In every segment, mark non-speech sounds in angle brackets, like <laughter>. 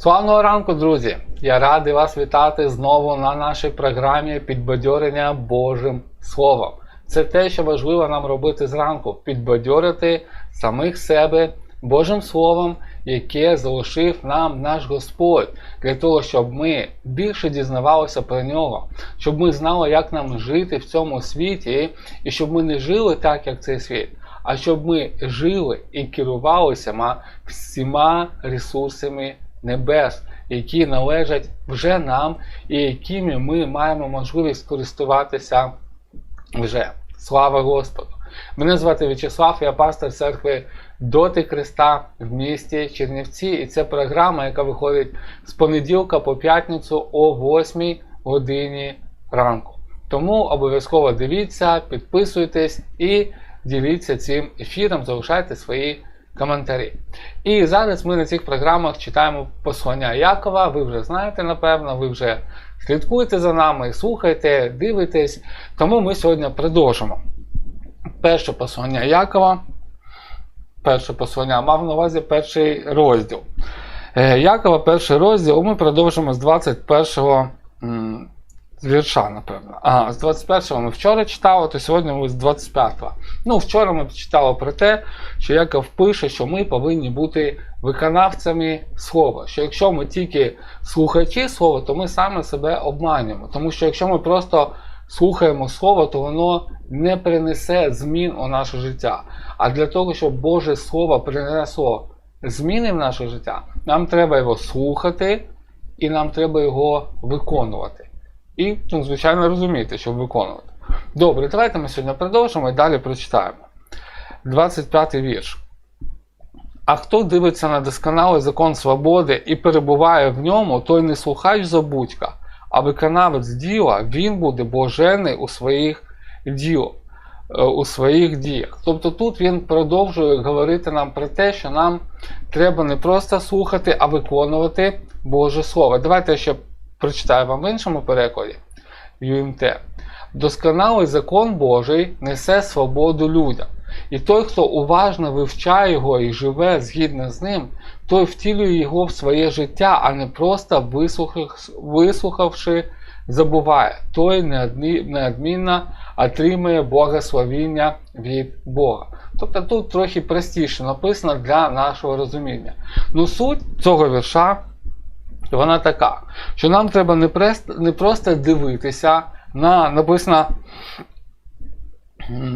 Славного ранку, друзі! Я радий вас вітати знову на нашій програмі підбадьорення Божим Словом. Це те, що важливо нам робити зранку підбадьорити самих себе Божим Словом, яке залишив нам наш Господь, для того, щоб ми більше дізнавалися про нього, щоб ми знали, як нам жити в цьому світі, і щоб ми не жили так, як цей світ. А щоб ми жили і керувалися всіма ресурсами небес, які належать вже нам, і якими ми маємо можливість користуватися вже. Слава Господу! Мене звати В'ячеслав, я пастор церкви Доти Христа в місті Чернівці. І це програма, яка виходить з понеділка по п'ятницю о 8 годині ранку. Тому обов'язково дивіться, підписуйтесь і діліться цим ефіром, залишайте свої коментарі. І зараз ми на цих програмах читаємо послання Якова. Ви вже знаєте, напевно, ви вже слідкуєте за нами, слухайте, дивитесь. Тому ми сьогодні продовжимо. Перше послання Якова. Перше послання мав на увазі перший розділ. Е, Якова, перший розділ, ми продовжимо з 21 м, з вірша, напевно. Ага, з 21-го ми вчора читали, то сьогодні ми з 25-го. Ну, вчора ми читали про те, що Яков пише, що ми повинні бути виконавцями слова. Що якщо ми тільки слухачі слова, то ми саме себе обманюємо. Тому що якщо ми просто слухаємо слово, то воно не принесе змін у наше життя. А для того, щоб Боже Слово принесло зміни в наше життя, нам треба його слухати і нам треба його виконувати. І, ну, звичайно, розуміти, щоб виконувати. Добре, давайте ми сьогодні продовжимо і далі прочитаємо. 25 вірш. А хто дивиться на досконалий закон свободи і перебуває в ньому, той не слухач забудька, а виконавець діла, він буде блажений у своїх діл, е, у своїх діях. Тобто тут він продовжує говорити нам про те, що нам треба не просто слухати, а виконувати Боже Слово. Давайте ще прочитаю вам в іншому перекладі ЮМТ. Досконалий закон Божий несе свободу людям. І той, хто уважно вивчає його і живе згідно з ним, той втілює його в своє життя, а не просто вислухавши, забуває. Той неодмі- неодмінно отримує благословіння від Бога. Тобто тут трохи простіше написано для нашого розуміння. Ну, суть цього вірша вона така, що нам треба не, прес- не просто дивитися на написано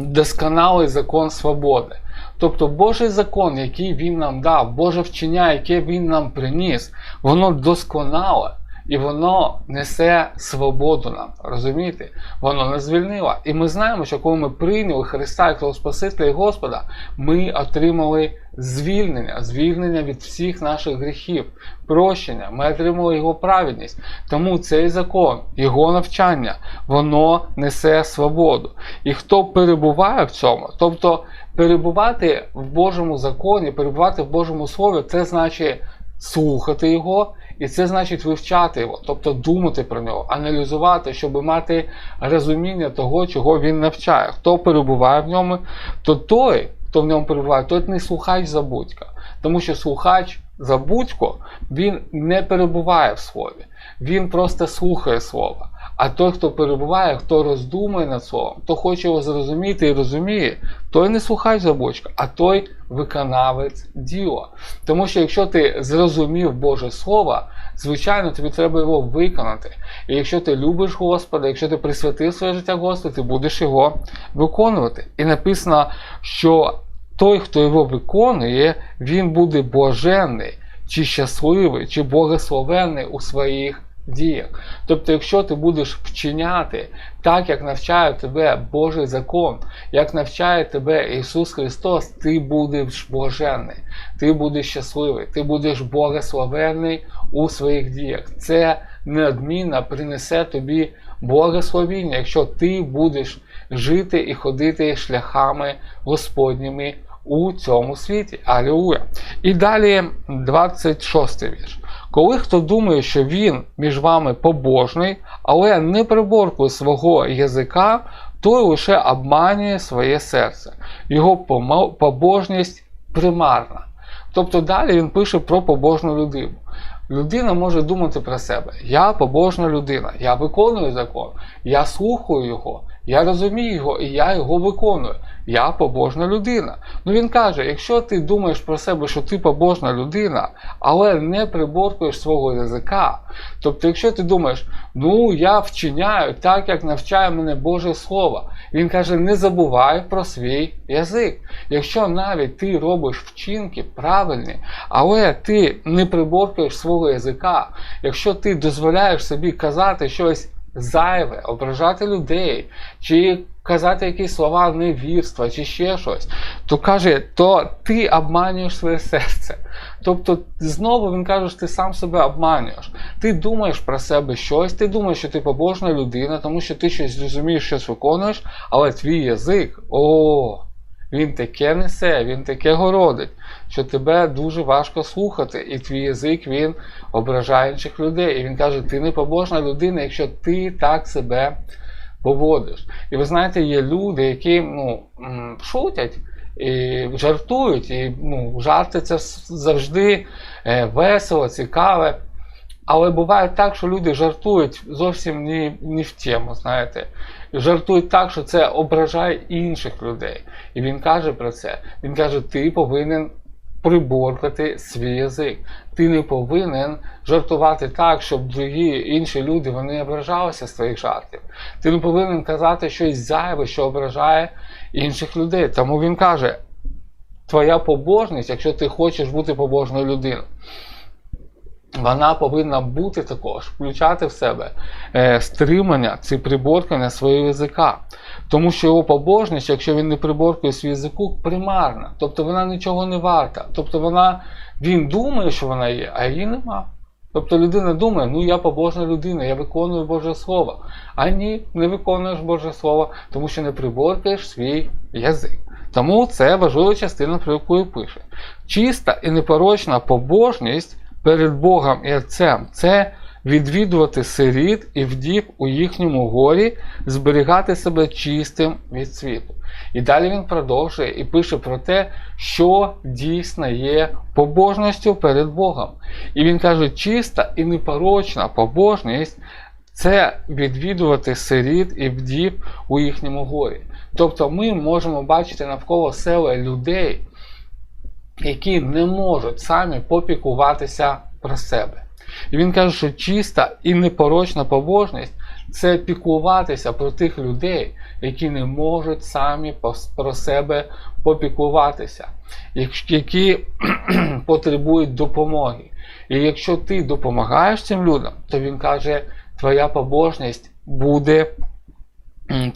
досконалий закон свободи. Тобто Божий закон, який він нам дав, Боже вчення, яке він нам приніс, воно досконале і воно несе свободу нам. Розумієте? Воно нас звільнило. І ми знаємо, що коли ми прийняли Христа як свого Спасителя і Господа, ми отримали звільнення, звільнення від всіх наших гріхів, прощення. Ми отримали його праведність. Тому цей закон, його навчання, воно несе свободу. І хто перебуває в цьому, тобто перебувати в Божому законі, перебувати в Божому Слові, це значить слухати його. І це значить вивчати його, тобто думати про нього, аналізувати, щоб мати розуміння того, чого він навчає. Хто перебуває в ньому, то той, хто в ньому перебуває, той не слухач забудька. Тому що слухач забудько, він не перебуває в слові, він просто слухає слово. А той, хто перебуває, хто роздумує над словом, хто хоче його зрозуміти і розуміє, той не слухач забочка, а той виконавець діла. Тому що якщо ти зрозумів Боже Слово, звичайно, тобі треба його виконати. І якщо ти любиш Господа, якщо ти присвятив своє життя Господу, ти будеш його виконувати. І написано, що той, хто його виконує, він буде блаженний, чи щасливий, чи благословенний у своїх діях. Тобто, якщо ти будеш вчиняти так, як навчає тебе Божий закон, як навчає тебе Ісус Христос, ти будеш блаженний, ти будеш щасливий, ти будеш благословенний у своїх діях. Це неодмінно принесе тобі благословіння, якщо ти будеш жити і ходити шляхами Господніми у цьому світі. Алілуя. І далі 26 вірш. Коли хто думає, що він між вами побожний, але не приборкує свого язика, той лише обманює своє серце. Його побожність примарна. Тобто далі він пише про побожну людину. людина може думати про себе. Я побожна людина, я виконую закон, я слухаю його, я розумію його і я його виконую. Я побожна людина. Ну він каже: якщо ти думаєш про себе, що ти побожна людина, але не приборкуєш свого язика, тобто, якщо ти думаєш, ну я вчиняю так, як навчає мене Боже Слово, він каже, не забувай про свій язик. Якщо навіть ти робиш вчинки правильні, але ти не приборкуєш свого язика, якщо ти дозволяєш собі казати щось зайве, ображати людей, чи казати якісь слова невірства, чи ще щось, то каже, то ти обманюєш своє серце. Тобто, знову він каже, що ти сам себе обманюєш. Ти думаєш про себе щось, ти думаєш, що ти побожна людина, тому що ти щось розумієш, щось виконуєш, але твій язик, о, він таке несе, він таке городить, що тебе дуже важко слухати, і твій язик він ображає інших людей. І він каже, ти не побожна людина, якщо ти так себе поводиш. І ви знаєте, є люди, які ну, шутять і жартують, і ну, жарти це завжди е, весело, цікаве. Але буває так, що люди жартують зовсім не, не в тему, знаєте. Жартують так, що це ображає інших людей. І він каже про це. Він каже, ти повинен приборкати свій язик. Ти не повинен жартувати так, щоб другі інші люди вони ображалися з твоїх жартів. Ти не повинен казати щось зайве, що ображає інших людей. Тому він каже: твоя побожність, якщо ти хочеш бути побожною людиною. Вона повинна бути також, включати в себе е, стримання чи приборкання свого язика. Тому що його побожність, якщо він не приборкує свій язику, примарна. Тобто вона нічого не варта. Тобто вона, він думає, що вона є, а її нема. Тобто людина думає, ну я побожна людина, я виконую Боже Слово. А ні, не виконуєш Боже Слово, тому що не приборкаєш свій язик. Тому це важлива частина, про яку пише. Чиста і непорочна побожність перед Богом і Отцем це відвідувати сиріт і вдів у їхньому горі, зберігати себе чистим від світу. І далі він продовжує і пише про те, що дійсно є побожністю перед Богом. І він каже, чиста і непорочна побожність це відвідувати сиріт і вдів у їхньому горі. Тобто ми можемо бачити навколо себе людей, які не можуть самі попікуватися про себе. І він каже, що чиста і непорочна побожність це піклуватися про тих людей, які не можуть самі про себе попіклуватися, які <clears throat> потребують допомоги. І якщо ти допомагаєш цим людям, то він каже, твоя побожність буде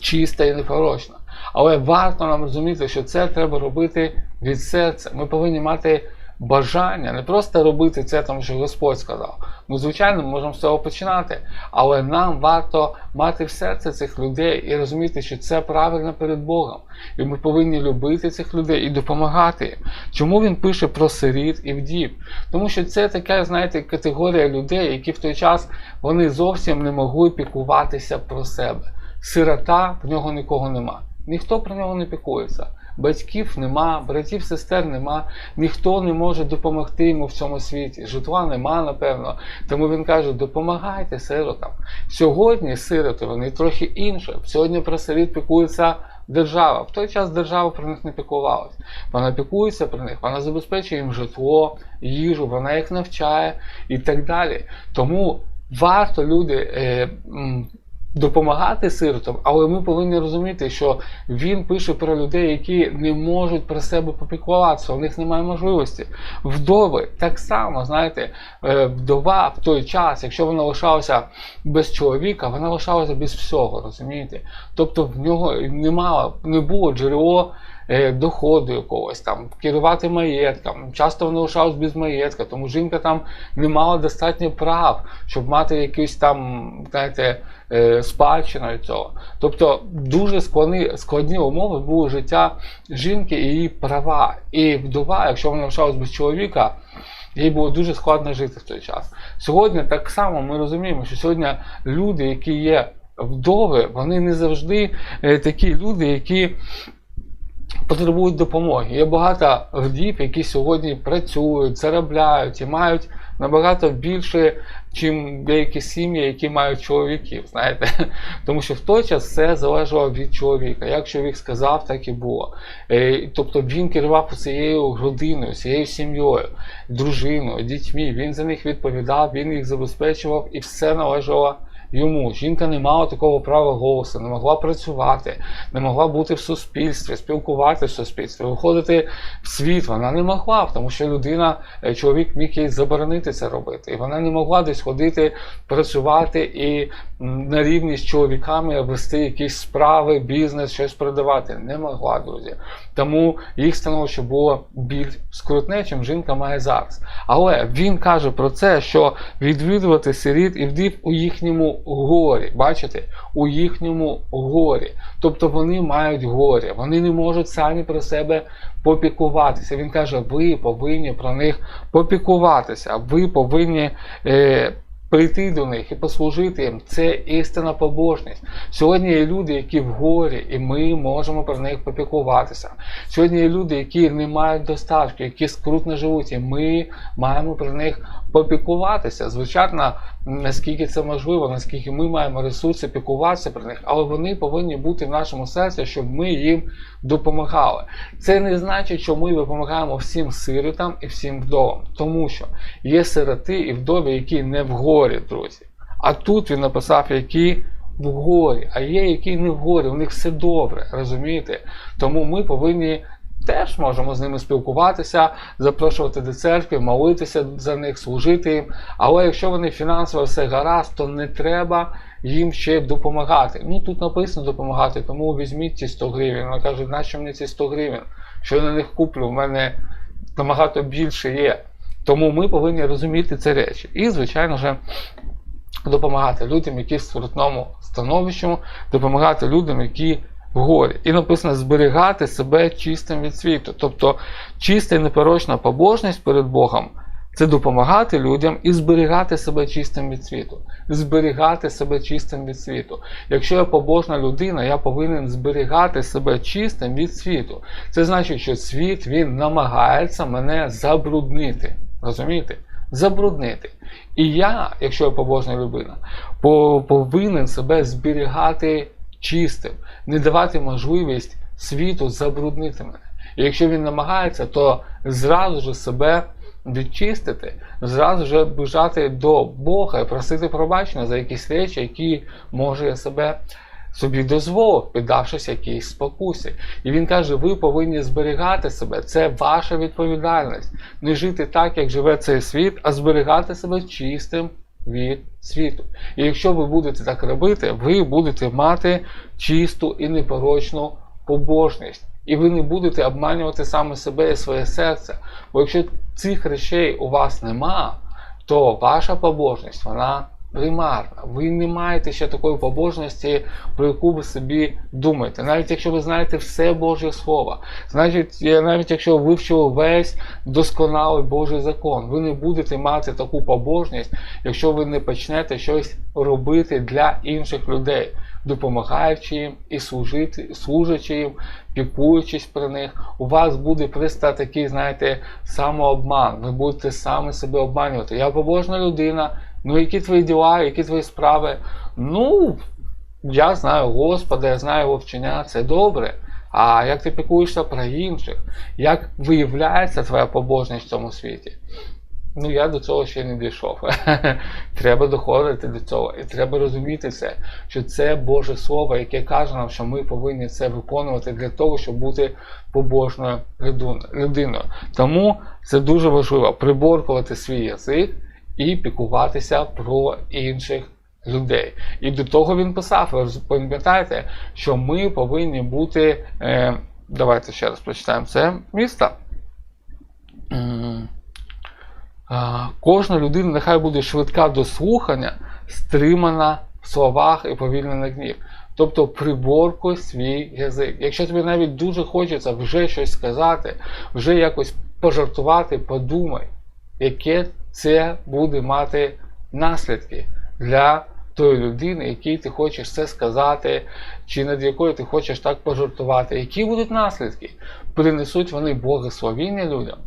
чиста і непорочна. Але варто нам розуміти, що це треба робити від серця. Ми повинні мати бажання не просто робити це, тому що Господь сказав. Ну, звичайно, можемо з цього починати, але нам варто мати в серці цих людей і розуміти, що це правильно перед Богом. І ми повинні любити цих людей і допомагати їм. Чому він пише про сиріт і вдів? Тому що це така, знаєте, категорія людей, які в той час вони зовсім не могли піклуватися про себе. Сирота в нього нікого нема. Ніхто про нього не пікується. Батьків нема, братів, сестер нема, ніхто не може допомогти йому в цьому світі. Житла нема, напевно. Тому він каже: допомагайте сиротам. Сьогодні сироти вони трохи інше. Сьогодні про сиріт пікується держава. В той час держава про них не піклувалась. Вона пікується про них, вона забезпечує їм житло, їжу, вона їх навчає і так далі. Тому варто люди. Е, допомагати сиротам, але ми повинні розуміти, що він пише про людей, які не можуть про себе попіклуватися, у них немає можливості. Вдови так само, знаєте, е, вдова в той час, якщо вона лишалася без чоловіка, вона лишалася без всього, розумієте? Тобто в нього немало, не було джерело. Е, доходу якогось там, керувати маєтком. Часто вони лишались без маєтка, тому жінка там не мала достатньо прав, щоб мати якісь там, знаєте, е, спадщину від цього. Тобто дуже складні складні умови були життя жінки і її права. І вдова, якщо вона лишалась без чоловіка. Їй було дуже складно жити в той час. Сьогодні так само ми розуміємо, що сьогодні люди, які є вдови, вони не завжди е, такі люди, які потребують допомоги. Є багато вдів, які сьогодні працюють, заробляють і мають набагато більше, чим деякі сім'ї, які мають чоловіків. Знаєте, <laughs> тому що в той час все залежало від чоловіка. Як чоловік сказав, так і було. Е, Тобто він керував усією родиною, всією сім'єю, дружиною, дітьми. Він за них відповідав, він їх забезпечував і все належало йому. Жінка не мала такого права голосу, не могла працювати, не могла бути в суспільстві, спілкуватися в суспільстві, виходити в світ. Вона не могла, тому що людина, е, чоловік міг їй заборонити це робити. І вона не могла десь ходити, працювати і на рівні з чоловіками вести якісь справи, бізнес, щось продавати. Не могла, друзі. Тому їх становище було більш скрутне, чим жінка має зараз. Але він каже про це, що відвідувати сиріт і вдів у їхньому горі. Бачите? У їхньому горі. Тобто вони мають горе, вони не можуть самі про себе попікуватися. Він каже, ви повинні про них попікуватися, ви повинні. Е, Прийти до них і послужити їм це істинна побожність. Сьогодні є люди, які в горі, і ми можемо про них попікуватися. Сьогодні є люди, які не мають достатку, які скрутно живуть, і ми маємо про них попікуватися. Звичайно, наскільки це можливо, наскільки ми маємо ресурси пікуватися про них, але вони повинні бути в нашому серці, щоб ми їм допомагали. Це не значить, що ми допомагаємо всім сиротам і всім вдовам, тому що є сироти і вдові, які не в горі, друзі. А тут він написав, які в горі, а є, які не в горі, у них все добре, розумієте? Тому ми повинні. Теж можемо з ними спілкуватися, запрошувати до церкви, молитися за них, служити їм. Але якщо вони фінансово все гаразд, то не треба їм ще допомагати. Ну тут написано допомагати, тому візьміть ці 100 гривень. Вона каже, нащо мені ці 100 гривень? Що я на них куплю? У мене набагато більше є. Тому ми повинні розуміти ці речі. І, звичайно ж, допомагати людям, які в скрутному становищі, допомагати людям, які в горі. І написано зберігати себе чистим від світу. Тобто чиста і непорочна побожність перед Богом це допомагати людям і зберігати себе чистим від світу. Зберігати себе чистим від світу. Якщо я побожна людина, я повинен зберігати себе чистим від світу. Це значить, що світ він намагається мене забруднити. Розумієте? Забруднити. І я, якщо я побожна людина, повинен себе зберігати чистим, не давати можливість світу забруднити мене. І якщо він намагається, то зразу ж себе відчистити, зразу ж бежати до Бога і просити пробачення за якісь речі, які може я себе собі дозволив, піддавшись якійсь спокусі. І він каже: ви повинні зберігати себе, це ваша відповідальність. Не жити так, як живе цей світ, а зберігати себе чистим від світу. І якщо ви будете так робити, ви будете мати чисту і непорочну побожність. І ви не будете обманювати саме себе і своє серце. Бо якщо цих речей у вас нема, то ваша побожність, вона примарна. Ви не маєте ще такої побожності, про яку ви собі думаєте. Навіть якщо ви знаєте все Боже Слово, значить, навіть якщо ви вивчили весь досконалий Божий закон, ви не будете мати таку побожність, якщо ви не почнете щось робити для інших людей. Допомагаючи їм і служити, служачи їм, пікуючись про них, у вас буде просто такий, знаєте, самообман. Ви будете саме себе обманювати. Я побожна людина, ну які твої діла, які твої справи? Ну, я знаю Господа, я знаю його вчення, це добре. А як ти пікуєшся про інших? Як виявляється твоя побожність в цьому світі? Ну, я до цього ще не дійшов. <laughs> треба доходити до цього. І треба розуміти це, що це Боже Слово, яке каже нам, що ми повинні це виконувати для того, щоб бути побожною людиною. Тому це дуже важливо приборкувати свій язик і пікуватися про інших людей. І до того він писав: ви пам'ятаєте, що ми повинні бути. Е, давайте ще раз прочитаємо це місто. Кожна людина нехай буде швидка до слухання, стримана в словах і повільна на гнів. Тобто приборкуй свій язик. Якщо тобі навіть дуже хочеться вже щось сказати, вже якось пожартувати, подумай, яке це буде мати наслідки для тої людини, якій ти хочеш це сказати, чи над якою ти хочеш так пожартувати. Які будуть наслідки? Принесуть вони благословіння людям,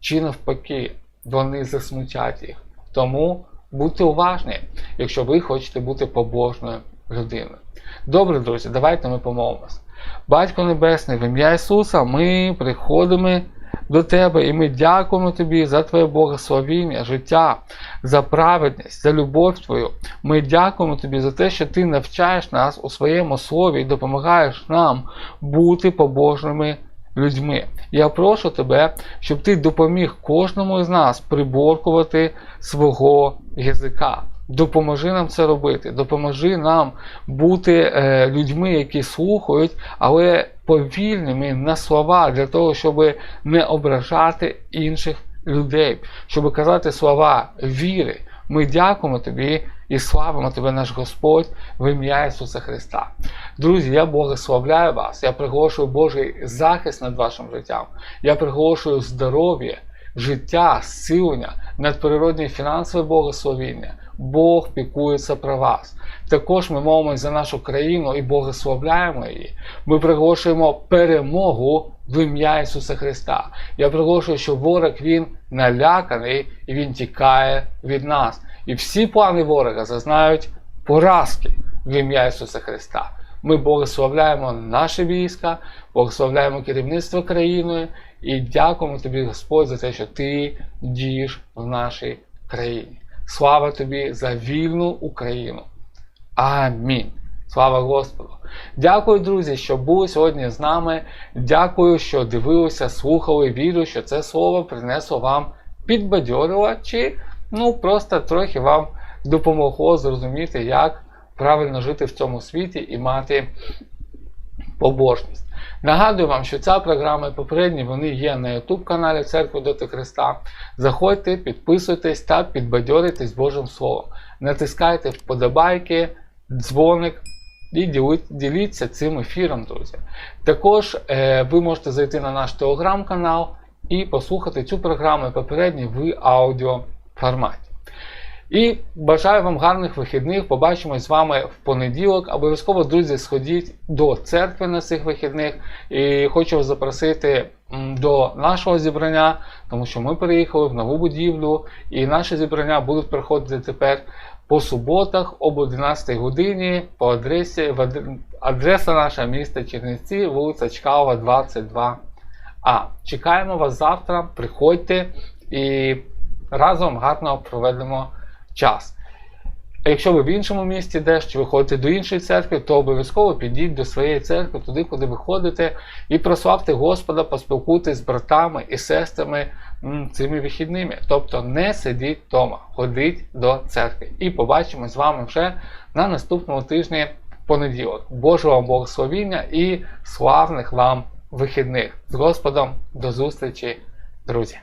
чи навпаки вони засмутять їх. Тому будьте уважні, якщо ви хочете бути побожною людиною. Добре, друзі, давайте ми помолимось. Батько Небесний, в ім'я Ісуса, ми приходимо до Тебе і ми дякуємо Тобі за Твоє благословіння, життя, за праведність, за любов Твою. Ми дякуємо Тобі за те, що Ти навчаєш нас у своєму слові і допомагаєш нам бути побожними людьми. Я прошу тебе, щоб ти допоміг кожному із нас приборкувати свого язика. Допоможи нам це робити, допоможи нам бути е, людьми, які слухають, але повільними на слова для того, щоб не ображати інших людей, щоб казати слова віри. Ми дякуємо тобі і славимо тебе, наш Господь, в ім'я Ісуса Христа. Друзі, я благословляю вас, я приголошую Божий захист над вашим життям. Я приголошую здоров'я, життя, зцілення, надприродні фінансове благословіння. Бог пікується про вас. Також ми молимося за нашу країну і благословляємо її. Ми приголошуємо перемогу в ім'я Ісуса Христа. Я приголошую, що ворог він наляканий і він тікає від нас. І всі плани ворога зазнають поразки в ім'я Ісуса Христа. Ми благословляємо наше війська, благословляємо керівництво країною і дякуємо тобі, Господь, за те, що ти дієш в нашій країні. Слава тобі за вільну Україну. Амінь. Слава Господу! Дякую, друзі, що були сьогодні з нами. Дякую, що дивилися, слухали. Вірю, що це слово принесло вам підбадьорило, чи ну просто трохи вам допомогло зрозуміти, як правильно жити в цьому світі і мати побожність. Нагадую вам, що ця програма і попередні вони є на YouTube каналі Церкви Доти Христа. Заходьте, підписуйтесь та підбадьоритесь Божим Словом. Натискайте вподобайки, дзвоник і діліться цим ефіром, друзі. Також е, ви можете зайти на наш телеграм-канал і послухати цю програму і попередні в аудіоформаті. І бажаю вам гарних вихідних. Побачимось з вами в понеділок. Обов'язково, друзі, сходіть до церкви на цих вихідних. І хочу вас запросити до нашого зібрання, тому що ми переїхали в нову будівлю, і наші зібрання будуть проходити тепер по суботах об 11 годині по адресі адреса наша міста Чернівці, вулиця Чкалова, 22. А чекаємо вас завтра. Приходьте і разом гарно проведемо час. А якщо ви в іншому місті десь, чи ви ходите до іншої церкви, то обов'язково підіть до своєї церкви, туди, куди ви ходите, і прославте Господа, поспілкуйтесь з братами і сестрами цими вихідними. Тобто не сидіть вдома, ходіть до церкви. І побачимо з вами вже на наступному тижні понеділок. Божого вам благословіння і славних вам вихідних. З Господом до зустрічі, друзі!